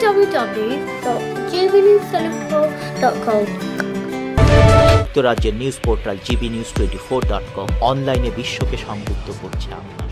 www.gbnewsselectco.com যুক্তরাজ্যের news portal GB news twenty four dot com অনলাইনে বিশ্বকে সংযুক্ত করছে আপনার